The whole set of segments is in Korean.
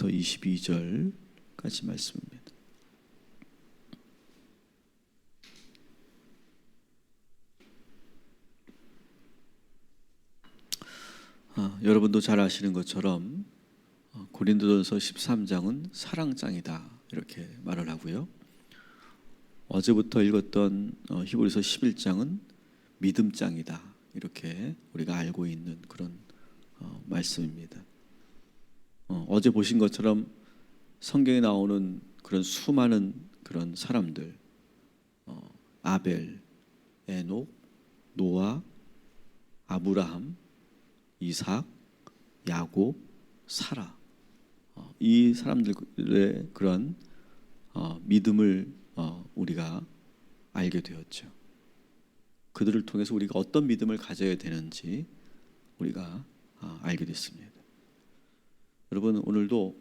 13절부터 22절까지 말씀입니다. 아, 여러분도 잘 아시는 것처럼 어, 고린도전서 13장은 사랑장이다 이렇게 말을 하고요. 어제부터 읽었던 어, 히브리서 11장은 믿음장이다 이렇게 우리가 알고 있는 그런 어, 말씀입니다. 어, 제 보신 것처럼 성경에 나오는 그런 수많은 그런 사람들 어, 아벨, 에녹, 노아, 아브라함, 이삭, 야곱, 사라 어, 이 사람들의 그런 어, 믿음을 어, 우리가 알게 되었죠. 그들을 통해서 우리가 어떤 믿음을 가져야 되는지 우리가 어, 알게 됐습니다. 여러분 오늘도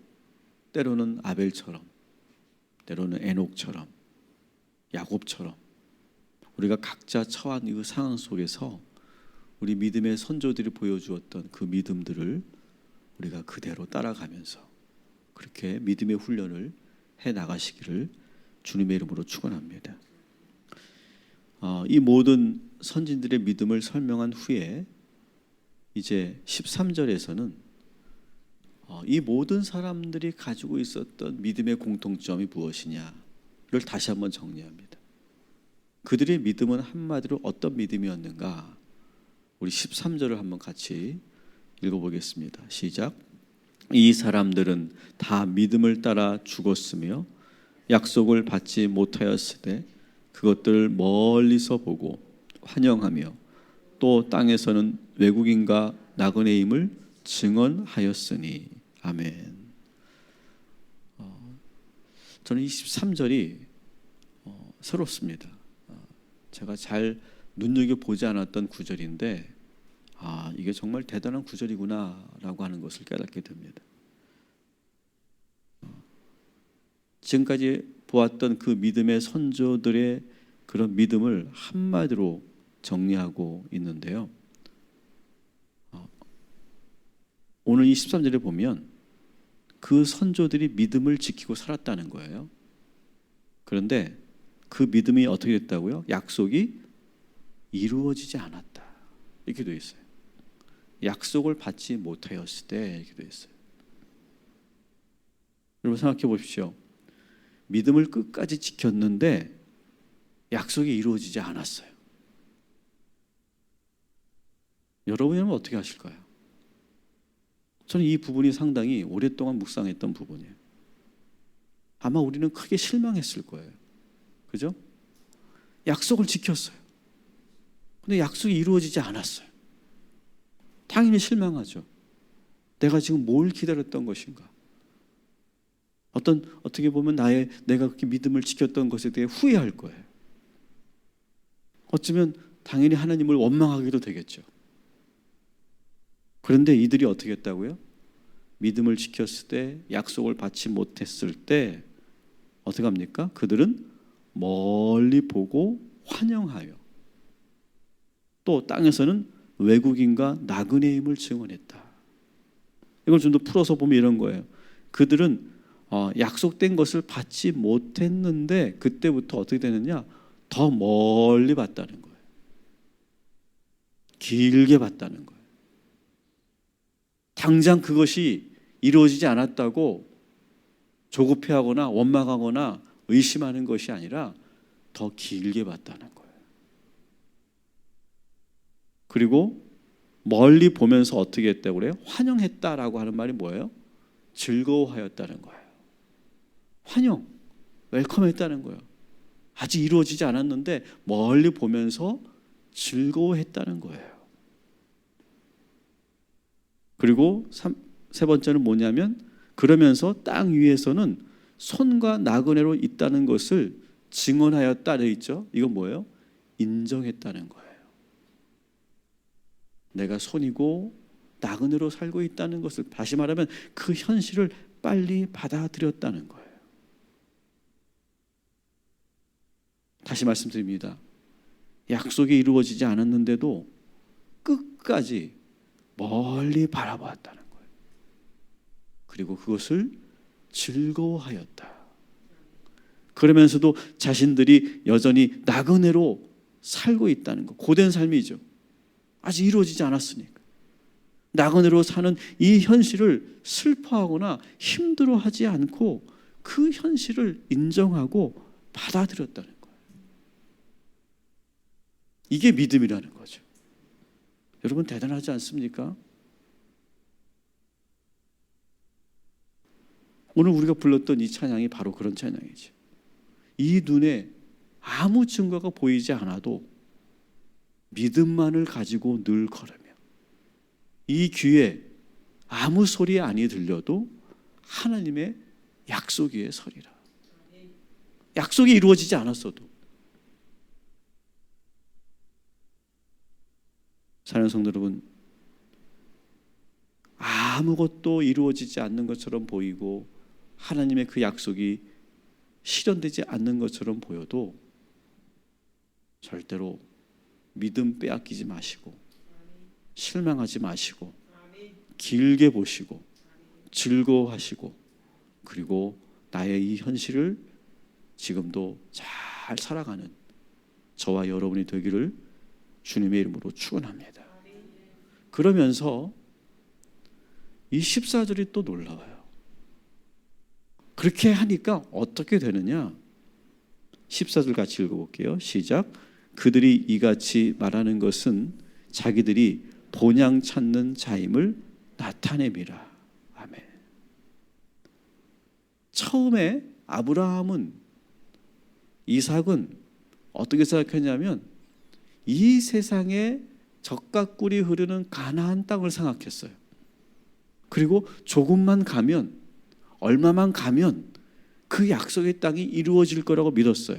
때로는 아벨처럼 때로는 에녹처럼 야곱처럼 우리가 각자 처한 이 상황 속에서 우리 믿음의 선조들이 보여주었던 그 믿음들을 우리가 그대로 따라가면서 그렇게 믿음의 훈련을 해 나가시기를 주님의 이름으로 축원합니다. 어, 이 모든 선진들의 믿음을 설명한 후에 이제 13절에서는 어, 이 모든 사람들이 가지고 있었던 믿음의 공통점이 무엇이냐를 다시 한번 정리합니다. 그들의 믿음은 한마디로 어떤 믿음이었는가? 우리 13절을 한번 같이 읽어보겠습니다. 시작. 이 사람들은 다 믿음을 따라 죽었으며 약속을 받지 못하였을 때 그것들을 멀리서 보고 환영하며 또 땅에서는 외국인과 나그네임을 증언하였으니 아멘. 어, 저는 23절이 어, 새롭습니다. 어, 제가 잘 눈여겨 보지 않았던 구절인데 아 이게 정말 대단한 구절이구나라고 하는 것을 깨닫게 됩니다. 어, 지금까지 보았던 그 믿음의 선조들의 그런 믿음을 한마디로 정리하고 있는데요. 오늘 이 13절에 보면 그 선조들이 믿음을 지키고 살았다는 거예요. 그런데 그 믿음이 어떻게 됐다고요? 약속이 이루어지지 않았다. 이렇게 되어 있어요. 약속을 받지 못하였을 때 이렇게 되어 있어요. 여러분 생각해 보십시오. 믿음을 끝까지 지켰는데 약속이 이루어지지 않았어요. 여러분이라면 어떻게 하실까요? 저는 이 부분이 상당히 오랫동안 묵상했던 부분이에요. 아마 우리는 크게 실망했을 거예요. 그죠? 약속을 지켰어요. 근데 약속이 이루어지지 않았어요. 당연히 실망하죠. 내가 지금 뭘 기다렸던 것인가? 어떤 어떻게 보면 나의 내가 그렇게 믿음을 지켰던 것에 대해 후회할 거예요. 어쩌면 당연히 하나님을 원망하기도 되겠죠. 그런데 이들이 어떻게 했다고요? 믿음을 지켰을 때, 약속을 받지 못했을 때 어떻게 합니까? 그들은 멀리 보고 환영하여 또 땅에서는 외국인과 나그네임을 증언했다. 이걸 좀 더 풀어서 보면 이런 거예요. 그들은 어, 약속된 것을 받지 못했는데 그때부터 어떻게 되느냐? 더 멀리 봤다는 거예요. 길게 봤다는 거예요. 당장 그것이 이루어지지 않았다고 조급해하거나 원망하거나 의심하는 것이 아니라 더 길게 봤다는 거예요. 그리고 멀리 보면서 어떻게 했다고 그래요? 환영했다라고 하는 말이 뭐예요? 즐거워하였다는 거예요. 환영, 웰컴했다는 거예요. 아직 이루어지지 않았는데 멀리 보면서 즐거워했다는 거예요. 그리고 세 번째는 뭐냐면 그러면서 땅 위에서는 손과 나그네로 있다는 것을 증언하였다 되 있죠. 이건 뭐예요? 인정했다는 거예요. 내가 손이고 나그네로 살고 있다는 것을 다시 말하면 그 현실을 빨리 받아들였다는 거예요. 다시 말씀드립니다. 약속이 이루어지지 않았는데도 끝까지 멀리 바라보았다는 거예요. 그리고 그것을 즐거워하였다. 그러면서도 자신들이 여전히 나그네로 살고 있다는 것. 고된 삶이죠. 아직 이루어지지 않았으니까. 나그네로 사는 이 현실을 슬퍼하거나 힘들어하지 않고 그 현실을 인정하고 받아들였다는 거예요. 이게 믿음이라는 거죠. 여러분 대단하지 않습니까? 오늘 우리가 불렀던 이 찬양이 바로 그런 찬양이죠. 이 눈에 아무 증거가 보이지 않아도 믿음만을 가지고 늘 걸으며 이 귀에 아무 소리 아니 들려도 하나님의 약속 위에 서리라. 약속이 이루어지지 않았어도 사랑하는 성도 여러분 아무것도 이루어지지 않는 것처럼 보이고 하나님의 그 약속이 실현되지 않는 것처럼 보여도 절대로 믿음 빼앗기지 마시고 실망하지 마시고 길게 보시고 즐거워하시고 그리고 나의 이 현실을 지금도 잘 살아가는 저와 여러분이 되기를 주님의 이름으로 축원합니다. 그러면서 이 14절이 또 놀라워요. 그렇게 하니까 어떻게 되느냐? 14절 같이 읽어볼게요. 시작. 그들이 이같이 말하는 것은 자기들이 본향 찾는 자임을 나타냅니다. 아멘. 처음에 아브라함은 이삭은 어떻게 생각했냐면 이 세상에 적과 꿀이 흐르는 가나안 땅을 생각했어요. 그리고 조금만 가면 얼마만 가면 그 약속의 땅이 이루어질 거라고 믿었어요.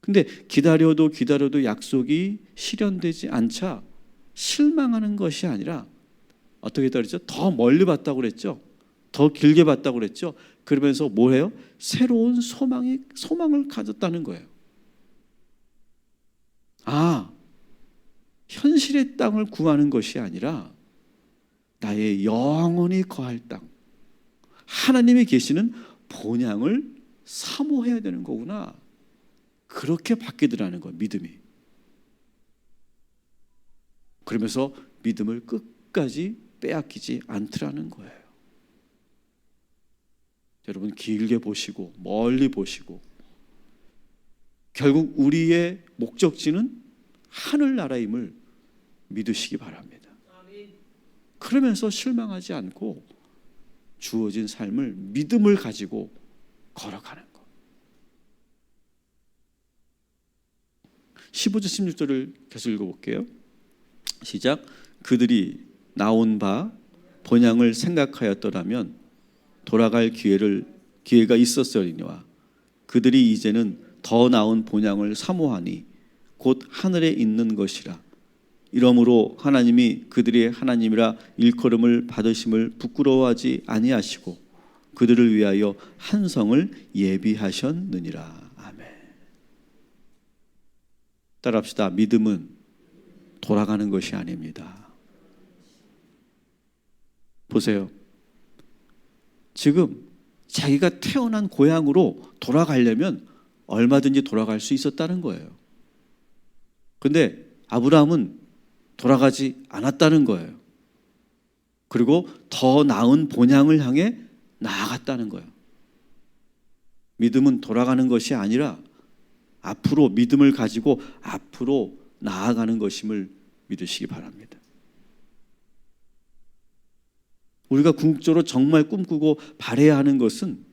근데 기다려도 기다려도 약속이 실현되지 않자 실망하는 것이 아니라 어떻게 따르죠? 더 멀리 봤다고 그랬죠. 더 길게 봤다고 그랬죠. 그러면서 뭐 해요? 새로운 소망이 소망을 가졌다는 거예요. 아, 현실의 땅을 구하는 것이 아니라 나의 영원히 거할 땅, 하나님이 계시는 본향을 사모해야 되는 거구나. 그렇게 바뀌더라는 거예요, 믿음이. 그러면서 믿음을 끝까지 빼앗기지 않더라는 거예요. 여러분 길게 보시고 멀리 보시고 결국 우리의 목적지는 하늘나라임을 믿으시기 바랍니다. 그러면서 실망하지 않고 주어진 삶을 믿음을 가지고 걸어가는 것. 15절 16절을 계속 읽어볼게요. 시작. 그들이 나온 바 본향을 생각하였더라면 돌아갈 기회를 기회가 있었으리니와 그들이 이제는 더 나은 본향을 사모하니 곧 하늘에 있는 것이라. 이러므로 하나님이 그들의 하나님이라 일컬음을 받으심을 부끄러워하지 아니하시고 그들을 위하여 한 성을 예비하셨느니라. 아멘. 따라합시다. 믿음은 돌아가는 것이 아닙니다. 보세요. 지금 자기가 태어난 고향으로 돌아가려면 얼마든지 돌아갈 수 있었다는 거예요. 근데 아브라함은 돌아가지 않았다는 거예요. 그리고 더 나은 본향을 향해 나아갔다는 거예요. 믿음은 돌아가는 것이 아니라 앞으로 믿음을 가지고 앞으로 나아가는 것임을 믿으시기 바랍니다. 우리가 궁극적으로 정말 꿈꾸고 바래야 하는 것은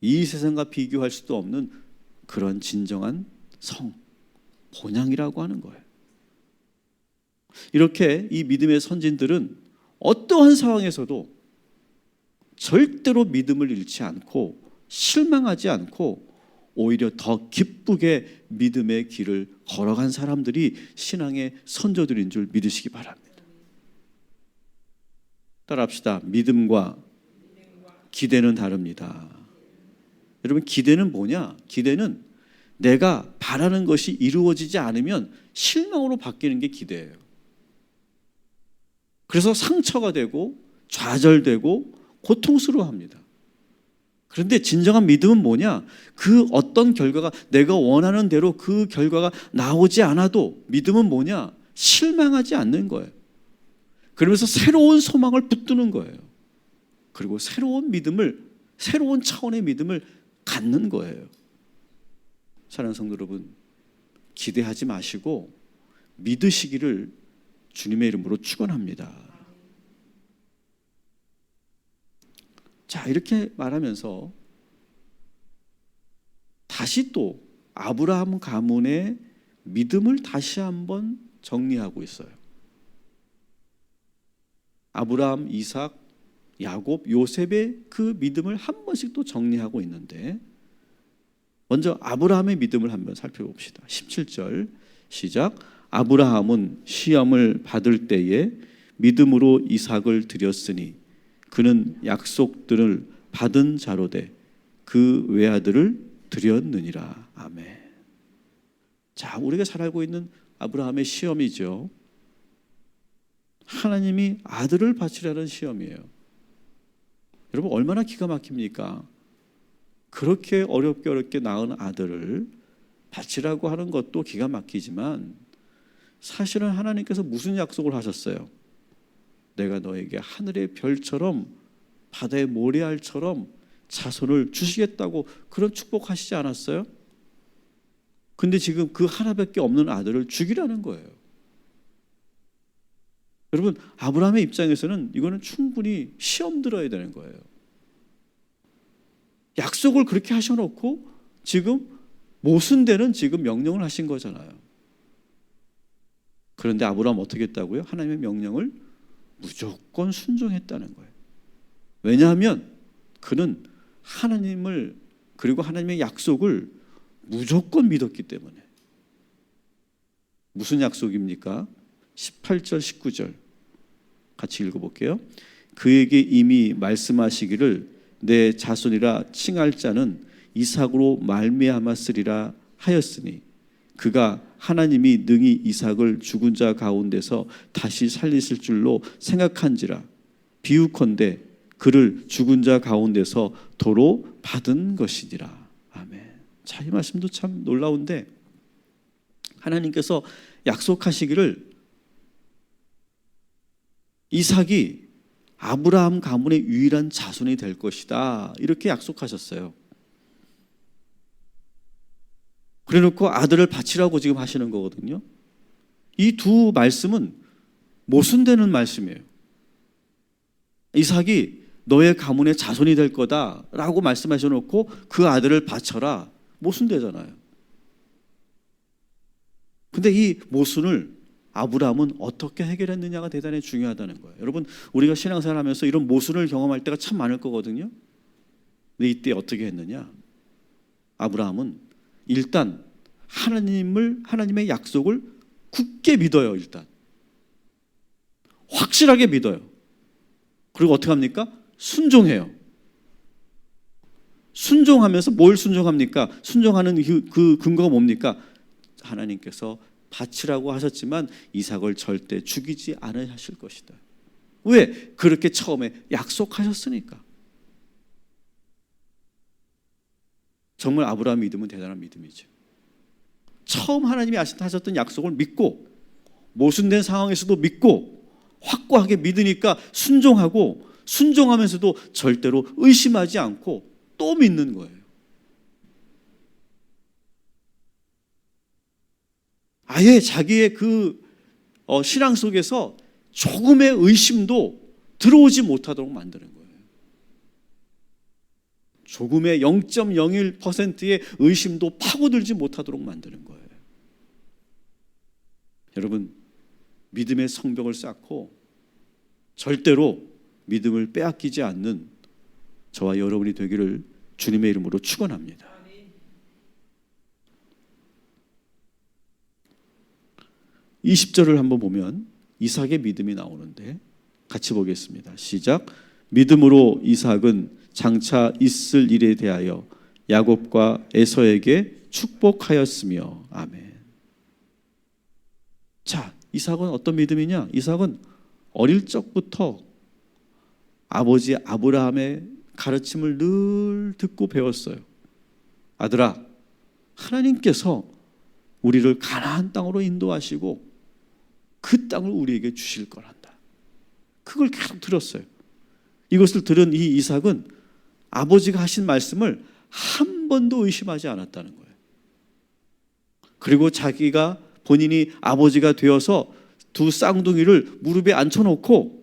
이 세상과 비교할 수도 없는 그런 진정한 성, 본향이라고 하는 거예요. 이렇게 이 믿음의 선진들은 어떠한 상황에서도 절대로 믿음을 잃지 않고 실망하지 않고 오히려 더 기쁘게 믿음의 길을 걸어간 사람들이 신앙의 선조들인 줄 믿으시기 바랍니다. 따라합시다. 믿음과 기대는 다릅니다. 여러분 기대는 뭐냐? 기대는 내가 바라는 것이 이루어지지 않으면 실망으로 바뀌는 게 기대예요. 그래서 상처가 되고 좌절되고 고통스러워합니다. 그런데 진정한 믿음은 뭐냐? 그 어떤 결과가 내가 원하는 대로 그 결과가 나오지 않아도 믿음은 뭐냐? 실망하지 않는 거예요. 그러면서 새로운 소망을 붙드는 거예요. 그리고 새로운 믿음을 새로운 차원의 믿음을 갖는 거예요. 사랑하는 성도 여러분, 기대하지 마시고 믿으시기를 주님의 이름으로 축원합니다. 자, 이렇게 말하면서 다시 또 아브라함 가문의 믿음을 다시 한번 정리하고 있어요. 아브라함, 이삭, 야곱, 요셉의 그 믿음을 한 번씩 또 정리하고 있는데 먼저 아브라함의 믿음을 한번 살펴봅시다. 17절 시작. 아브라함은 시험을 받을 때에 믿음으로 이삭을 드렸으니 그는 약속들을 받은 자로되 그 외아들을 드렸느니라. 아멘. 자, 우리가 잘 알고 있는 아브라함의 시험이죠. 하나님이 아들을 바치라는 시험이에요. 여러분 얼마나 기가 막힙니까? 그렇게 어렵게 어렵게 낳은 아들을 바치라고 하는 것도 기가 막히지만 사실은 하나님께서 무슨 약속을 하셨어요? 내가 너에게 하늘의 별처럼 바다의 모래알처럼 자손을 주시겠다고 그런 축복하시지 않았어요? 근데 지금 그 하나밖에 없는 아들을 죽이라는 거예요. 여러분 아브라함의 입장에서는 이거는 충분히 시험 들어야 되는 거예요. 약속을 그렇게 하셔놓고 지금 모순되는 지금 명령을 하신 거잖아요. 그런데 아브라함 어떻게 했다고요? 하나님의 명령을 무조건 순종했다는 거예요. 왜냐하면 그는 하나님을 그리고 하나님의 약속을 무조건 믿었기 때문에. 무슨 약속입니까? 18절 19절 같이 읽어볼게요. 그에게 이미 말씀하시기를 내 자손이라 칭할 자는 이삭으로 말미암았으리라 하였으니 그가 하나님이 능히 이삭을 죽은 자 가운데서 다시 살리실 줄로 생각한지라 비유컨대 그를 죽은 자 가운데서 도로 받은 것이니라 아멘. 자, 이 말씀도 참 놀라운데 하나님께서 약속하시기를 이삭이 아브라함 가문의 유일한 자손이 될 것이다. 이렇게 약속하셨어요. 그래 놓고 아들을 바치라고 지금 하시는 거거든요. 이 두 말씀은 모순되는 말씀이에요. 이삭이 너의 가문의 자손이 될 거다라고 말씀하셔 놓고 그 아들을 바쳐라. 모순되잖아요. 근데 이 모순을 아브라함은 어떻게 해결했느냐가 대단히 중요하다는 거예요. 여러분, 우리가 신앙생활 하면서 이런 모순을 경험할 때가 참 많을 거거든요. 근데 이때 어떻게 했느냐? 아브라함은 일단 하나님을 하나님의 약속을 굳게 믿어요, 일단. 확실하게 믿어요. 그리고 어떻게 합니까? 순종해요. 순종하면서 뭘 순종합니까? 순종하는 그, 그 근거가 뭡니까? 하나님께서 바치라고 하셨지만 이삭을 절대 죽이지 않으실 것이다. 왜? 그렇게 처음에 약속하셨으니까. 정말 아브라함 믿음은 대단한 믿음이죠. 처음 하나님이 하셨던 약속을 믿고 모순된 상황에서도 믿고 확고하게 믿으니까 순종하고 순종하면서도 절대로 의심하지 않고 또 믿는 거예요. 아예 자기의 그 어, 신앙 속에서 조금의 의심도 들어오지 못하도록 만드는 거예요. 조금의 0.01%의 의심도 파고들지 못하도록 만드는 거예요. 여러분, 믿음의 성벽을 쌓고 절대로 믿음을 빼앗기지 않는 저와 여러분이 되기를 주님의 이름으로 축원합니다. 20절을 한번 보면 이삭의 믿음이 나오는데 같이 보겠습니다. 시작. 믿음으로 이삭은 장차 있을 일에 대하여 야곱과 에서에게 축복하였으며 아멘. 자, 이삭은 어떤 믿음이냐? 이삭은 어릴 적부터 아버지 아브라함의 가르침을 늘 듣고 배웠어요. 아들아, 하나님께서 우리를 가나안 땅으로 인도하시고 그 땅을 우리에게 주실 거란다. 그걸 계속 들었어요. 이것을 들은 이 이삭은 아버지가 하신 말씀을 한 번도 의심하지 않았다는 거예요. 그리고 자기가 본인이 아버지가 되어서 두 쌍둥이를 무릎에 앉혀놓고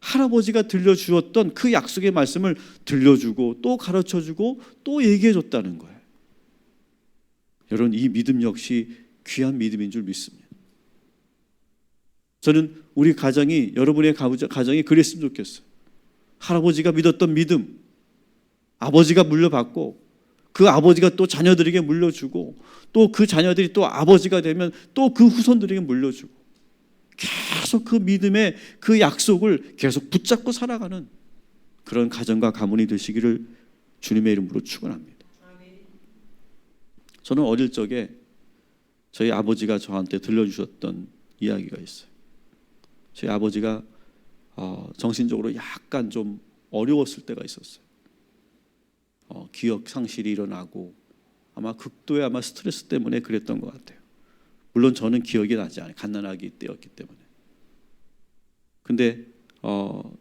할아버지가 들려주었던 그 약속의 말씀을 들려주고 또 가르쳐주고 또 얘기해줬다는 거예요. 여러분 이 믿음 역시 귀한 믿음인 줄 믿습니다. 저는 우리 가정이 여러분의 가정이 그랬으면 좋겠어요. 할아버지가 믿었던 믿음, 아버지가 물려받고 그 아버지가 또 자녀들에게 물려주고 또 그 자녀들이 또 아버지가 되면 또 그 후손들에게 물려주고 계속 그 믿음의 그 약속을 계속 붙잡고 살아가는 그런 가정과 가문이 되시기를 주님의 이름으로 축원합니다. 저는 어릴 적에 저희 아버지가 저한테 들려주셨던 이야기가 있어요. 저희 아버지가 어, 정신적으로 약간 좀 어려웠을 때가 있었어요. 어, 기억 상실이 일어나고 아마 극도의 아마 스트레스 때문에 그랬던 것 같아요. 물론 저는 기억이 나지 않아요. 갓난아기 때였기 때문에. 근데 어,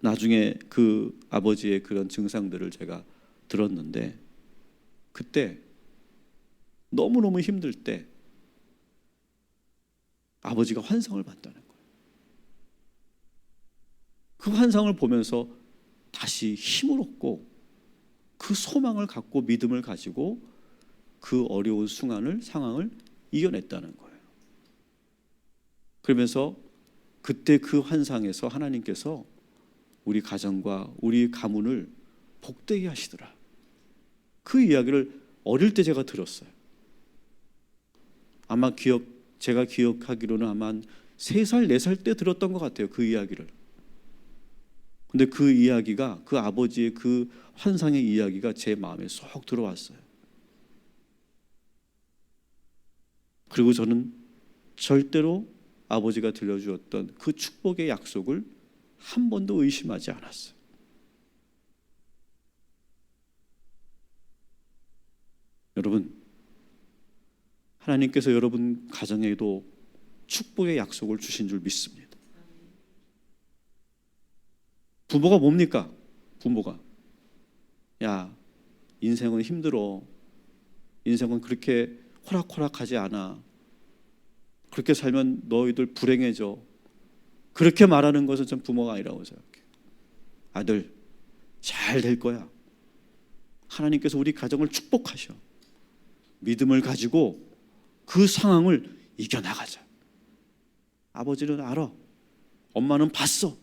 나중에 그 아버지의 그런 증상들을 제가 들었는데 그때 너무너무 힘들 때 아버지가 환상을 봤다는 거예요. 그 환상을 보면서 다시 힘을 얻고 그 소망을 갖고 믿음을 가지고 그 어려운 순간을 상황을 이겨냈다는 거예요. 그러면서 그때 그 환상에서 하나님께서 우리 가정과 우리 가문을 복되게 하시더라. 그 이야기를 어릴 때 제가 들었어요. 아마 기억 제가 기억하기로는 아마 한 3살, 4살 때 들었던 것 같아요. 그 이야기를. 근데 그 이야기가 그 아버지의 그 환상의 이야기가 제 마음에 쏙 들어왔어요. 그리고 저는 절대로 아버지가 들려주었던 그 축복의 약속을 한 번도 의심하지 않았어요. 여러분, 하나님께서 여러분 가정에도 축복의 약속을 주신 줄 믿습니다. 부모가 뭡니까? 부모가. 야, 인생은 힘들어. 인생은 그렇게 호락호락하지 않아. 그렇게 살면 너희들 불행해져. 그렇게 말하는 것은 전 부모가 아니라고 생각해요. 아들, 잘 될 거야. 하나님께서 우리 가정을 축복하셔. 믿음을 가지고 그 상황을 이겨나가자. 아버지는 알아. 엄마는 봤어.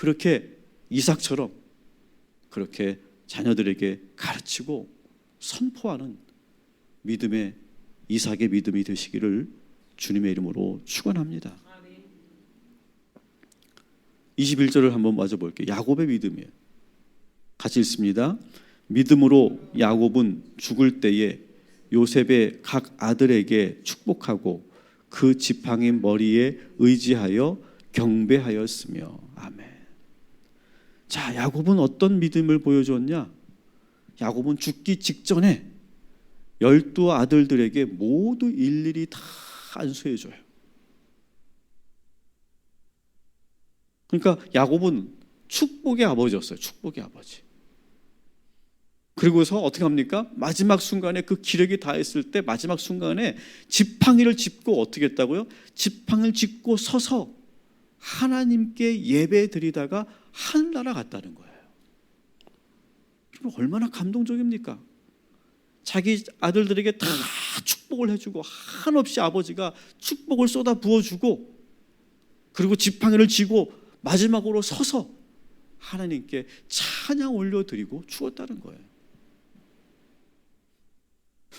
그렇게 이삭처럼 그렇게 자녀들에게 가르치고 선포하는 믿음의 이삭의 믿음이 되시기를 주님의 이름으로 축원합니다. 21절을 한번 맞아 볼게요. 야곱의 믿음이에요. 같이 읽습니다. 믿음으로 야곱은 죽을 때에 요셉의 각 아들에게 축복하고 그 지팡이 머리에 의지하여 경배하였으며 아멘. 자, 야곱은 어떤 믿음을 보여줬냐? 야곱은 죽기 직전에 열두 아들들에게 모두 일일이 다 안수해줘요. 그러니까 야곱은 축복의 아버지였어요. 축복의 아버지. 그리고서 어떻게 합니까? 마지막 순간에 그 기력이 다했을 때 마지막 순간에 지팡이를 짚고 어떻게 했다고요? 지팡이를 짚고 서서 하나님께 예배 드리다가 하늘나라 갔다는 거예요. 얼마나 감동적입니까? 자기 아들들에게 다 축복을 해주고 한없이 아버지가 축복을 쏟아 부어주고 그리고 지팡이를 쥐고 마지막으로 서서 하나님께 찬양 올려드리고 죽었다는 거예요.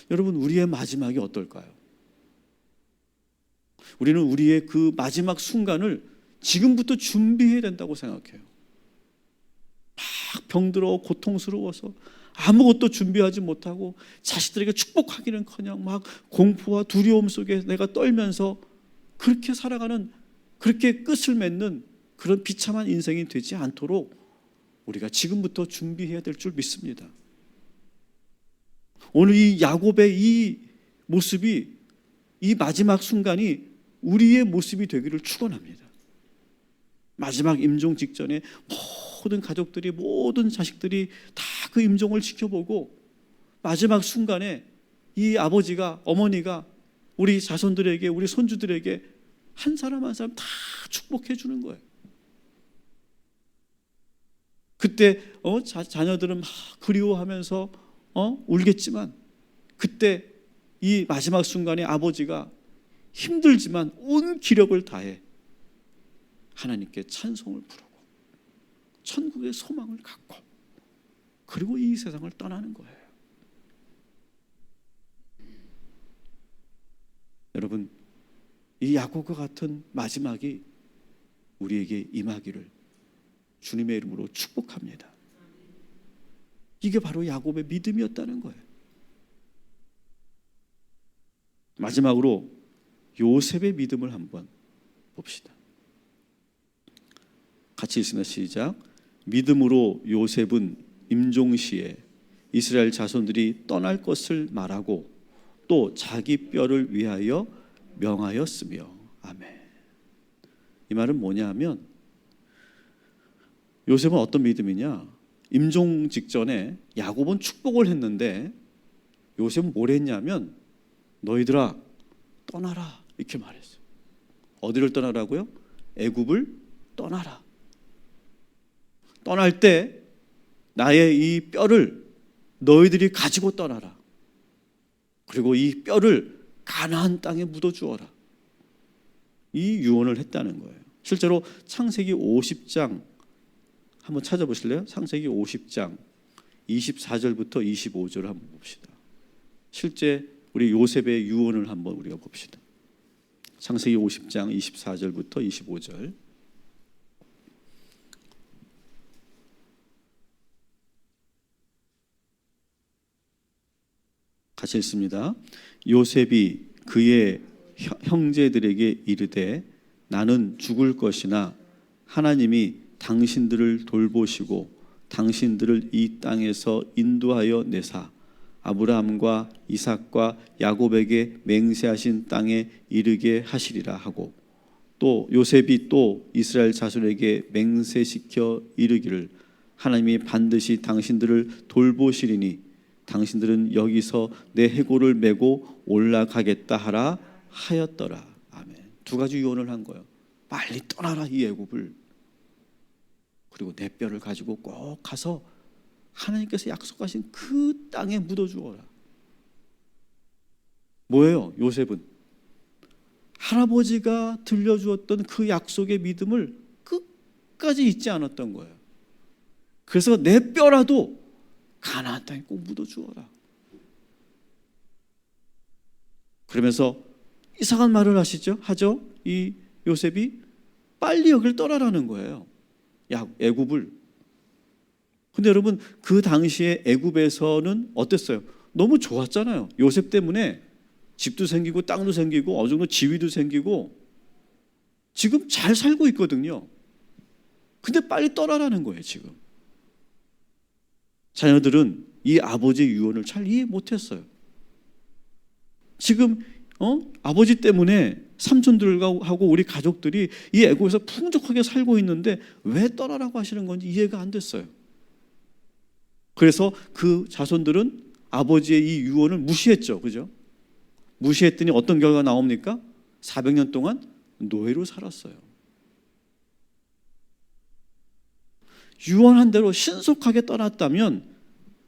여러분 우리의 마지막이 어떨까요? 우리는 우리의 그 마지막 순간을 지금부터 준비해야 된다고 생각해요. 막 병들어 고통스러워서 아무것도 준비하지 못하고 자식들에게 축복하기는 커녕 막 공포와 두려움 속에 내가 떨면서 그렇게 살아가는 그렇게 끝을 맺는 그런 비참한 인생이 되지 않도록 우리가 지금부터 준비해야 될 줄 믿습니다. 오늘 이 야곱의 이 모습이 이 마지막 순간이 우리의 모습이 되기를 축원합니다. 마지막 임종 직전에 모든 가족들이 모든 자식들이 다 그 임종을 지켜보고 마지막 순간에 이 아버지가 어머니가 우리 자손들에게 우리 손주들에게 한 사람 한 사람 다 축복해 주는 거예요. 그때 어, 자, 자녀들은 막 그리워하면서 어, 울겠지만 그때 이 마지막 순간에 아버지가 힘들지만 온 기력을 다해 하나님께 찬송을 부르고 천국의 소망을 갖고 그리고 이 세상을 떠나는 거예요. 여러분 이 야곱과 같은 마지막이 우리에게 임하기를 주님의 이름으로 축복합니다. 이게 바로 야곱의 믿음이었다는 거예요. 마지막으로 요셉의 믿음을 한번 봅시다. 같이 읽습니다. 시작. 믿음으로 요셉은 임종 시에 이스라엘 자손들이 떠날 것을 말하고 또 자기 뼈를 위하여 명하였으며 아멘. 이 말은 뭐냐하면 요셉은 어떤 믿음이냐? 임종 직전에 야곱은 축복을 했는데 요셉은 뭘 했냐면 너희들아 떠나라 이렇게 말했어요. 어디를 떠나라고요? 애굽을 떠나라. 떠날 때 나의 이 뼈를 너희들이 가지고 떠나라. 그리고 이 뼈를 가나안 땅에 묻어 주어라. 이 유언을 했다는 거예요. 실제로 창세기 50장 한번 찾아보실래요? 창세기 50장 24절부터 25절 한번 봅시다. 실제 우리 요셉의 유언을 한번 우리가 봅시다. 창세기 50장 24절부터 25절. 같이 읽습니다. 요셉이 그의 형제들에게 이르되 나는 죽을 것이나 하나님이 당신들을 돌보시고 당신들을 이 땅에서 인도하여 내사 아브라함과 이삭과 야곱에게 맹세하신 땅에 이르게 하시리라 하고 또 요셉이 또 이스라엘 자손에게 맹세시켜 이르기를 하나님이 반드시 당신들을 돌보시리니 당신들은 여기서 내 해골을 메고 올라가겠다 하라 하였더라. 아멘. 두 가지 유언을 한 거예요. 빨리 떠나라 이 애굽을. 그리고 내 뼈를 가지고 꼭 가서 하나님께서 약속하신 그 땅에 묻어 주어라. 뭐예요? 요셉은 할아버지가 들려주었던 그 약속의 믿음을 끝까지 잊지 않았던 거예요. 그래서 내 뼈라도 가나안 땅에 꼭 묻어 주어라. 그러면서 이상한 말을 하시죠? 하죠? 이 요셉이 빨리 여기를 떠나라는 거예요. 야, 애굽을. 근데 여러분 그 당시에 애굽에서는 어땠어요? 너무 좋았잖아요. 요셉 때문에 집도 생기고 땅도 생기고 어느 정도 지위도 생기고 지금 잘 살고 있거든요. 근데 빨리 떠나라는 거예요, 지금. 자녀들은 이 아버지의 유언을 잘 이해 못했어요. 지금 어? 아버지 때문에 삼촌들과 하고 우리 가족들이 이 애고에서 풍족하게 살고 있는데 왜 떠나라고 하시는 건지 이해가 안 됐어요. 그래서 그 자손들은 아버지의 이 유언을 무시했죠. 그죠? 무시했더니 어떤 결과가 나옵니까? 400년 동안 노예로 살았어요. 유언한 대로 신속하게 떠났다면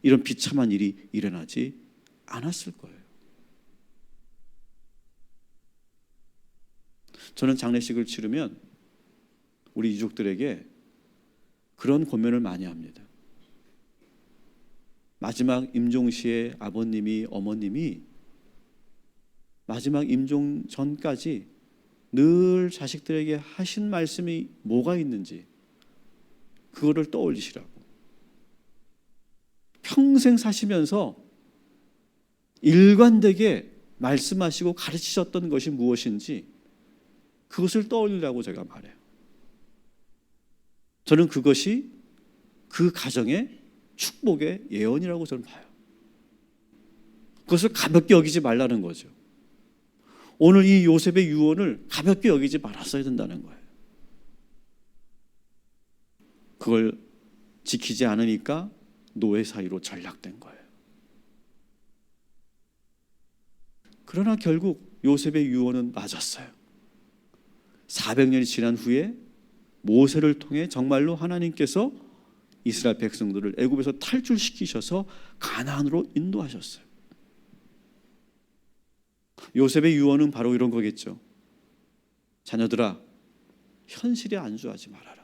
이런 비참한 일이 일어나지 않았을 거예요. 저는 장례식을 치르면 우리 유족들에게 그런 고면을 많이 합니다. 마지막 임종 시에 아버님이 어머님이 마지막 임종 전까지 늘 자식들에게 하신 말씀이 뭐가 있는지 그거를 떠올리시라고. 평생 사시면서 일관되게 말씀하시고 가르치셨던 것이 무엇인지 그것을 떠올리라고 제가 말해요. 저는 그것이 그 가정의 축복의 예언이라고 저는 봐요. 그것을 가볍게 여기지 말라는 거죠. 오늘 이 요셉의 유언을 가볍게 여기지 말았어야 된다는 거예요. 그걸 지키지 않으니까 노예 사이로 전락된 거예요. 그러나 결국 요셉의 유언은 맞았어요. 400년이 지난 후에 모세를 통해 정말로 하나님께서 이스라엘 백성들을 애굽에서 탈출시키셔서 가나안으로 인도하셨어요. 요셉의 유언은 바로 이런 거겠죠. 자녀들아, 현실에 안주하지 말아라.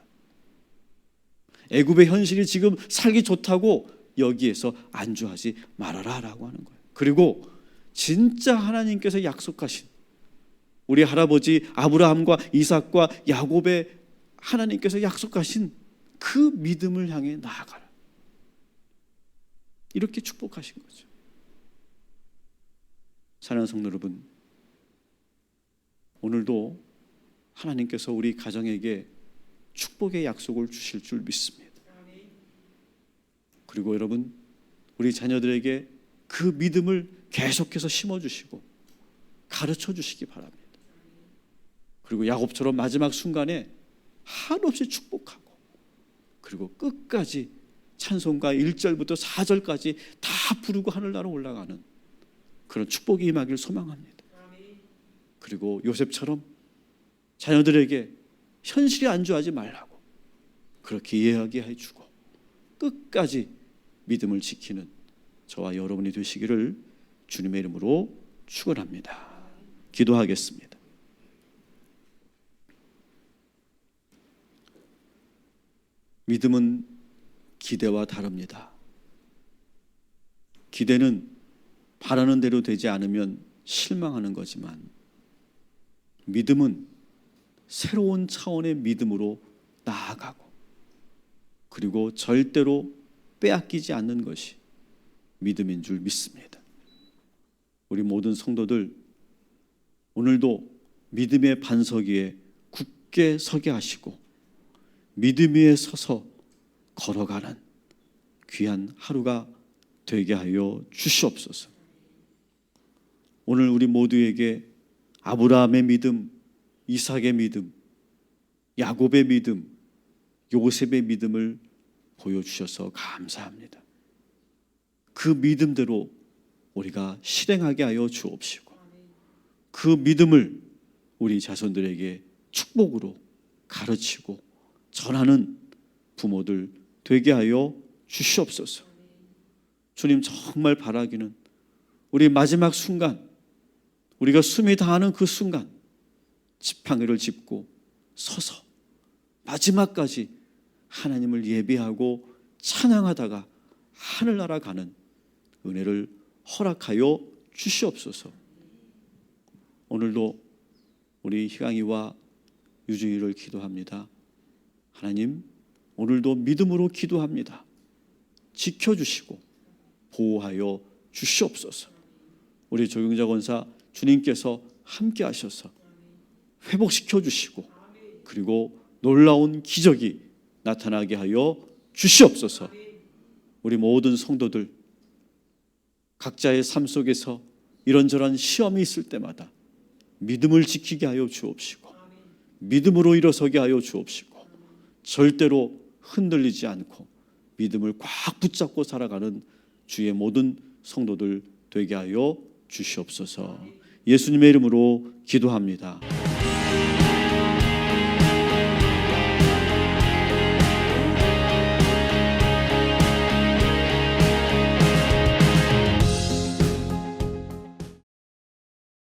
애굽의 현실이 지금 살기 좋다고 여기에서 안주하지 말아라라고 하는 거예요. 그리고 진짜 하나님께서 약속하신 우리 할아버지 아브라함과 이삭과 야곱의 하나님께서 약속하신 그 믿음을 향해 나아가라. 이렇게 축복하신 거죠. 사랑하는 성도 여러분, 오늘도 하나님께서 우리 가정에게 축복의 약속을 주실 줄 믿습니다. 그리고 여러분, 우리 자녀들에게 그 믿음을 계속해서 심어주시고 가르쳐 주시기 바랍니다. 그리고 야곱처럼 마지막 순간에 한없이 축복하고 그리고 끝까지 찬송가 1절부터 4절까지 다 부르고 하늘나라 올라가는 그런 축복이 임하길 소망합니다. 그리고 요셉처럼 자녀들에게 현실에 안주하지 말라고 그렇게 이해하게 해주고 끝까지 믿음을 지키는 저와 여러분이 되시기를 주님의 이름으로 축원합니다. 기도하겠습니다. 믿음은 기대와 다릅니다. 기대는 바라는 대로 되지 않으면 실망하는 거지만 믿음은 새로운 차원의 믿음으로 나아가고 그리고 절대로 빼앗기지 않는 것이 믿음인 줄 믿습니다. 우리 모든 성도들 오늘도 믿음의 반석 위에 굳게 서게 하시고 믿음 위에 서서 걸어가는 귀한 하루가 되게 하여 주시옵소서. 오늘 우리 모두에게 아브라함의 믿음, 이삭의 믿음, 야곱의 믿음, 요셉의 믿음을 보여주셔서 감사합니다. 그 믿음대로 우리가 실행하게 하여 주옵시고 그 믿음을 우리 자손들에게 축복으로 가르치고 전하는 부모들 되게 하여 주시옵소서. 주님 정말 바라기는 우리 마지막 순간 우리가 숨이 다하는 그 순간 지팡이를 짚고 서서 마지막까지 하나님을 예배하고 찬양하다가 하늘나라 가는 은혜를 허락하여 주시옵소서. 오늘도 우리 희강이와 유중이를 기도합니다. 하나님, 오늘도 믿음으로 기도합니다. 지켜주시고 보호하여 주시옵소서. 우리 조경자 권사 주님께서 함께 하셔서 회복시켜 주시고 그리고 놀라운 기적이 나타나게 하여 주시옵소서. 우리 모든 성도들 각자의 삶 속에서 이런저런 시험이 있을 때마다 믿음을 지키게 하여 주옵시고 믿음으로 일어서게 하여 주옵시고 절대로 흔들리지 않고 믿음을 꽉 붙잡고 살아가는 주의 모든 성도들 되게 하여 주시옵소서. 예수님의 이름으로 기도합니다.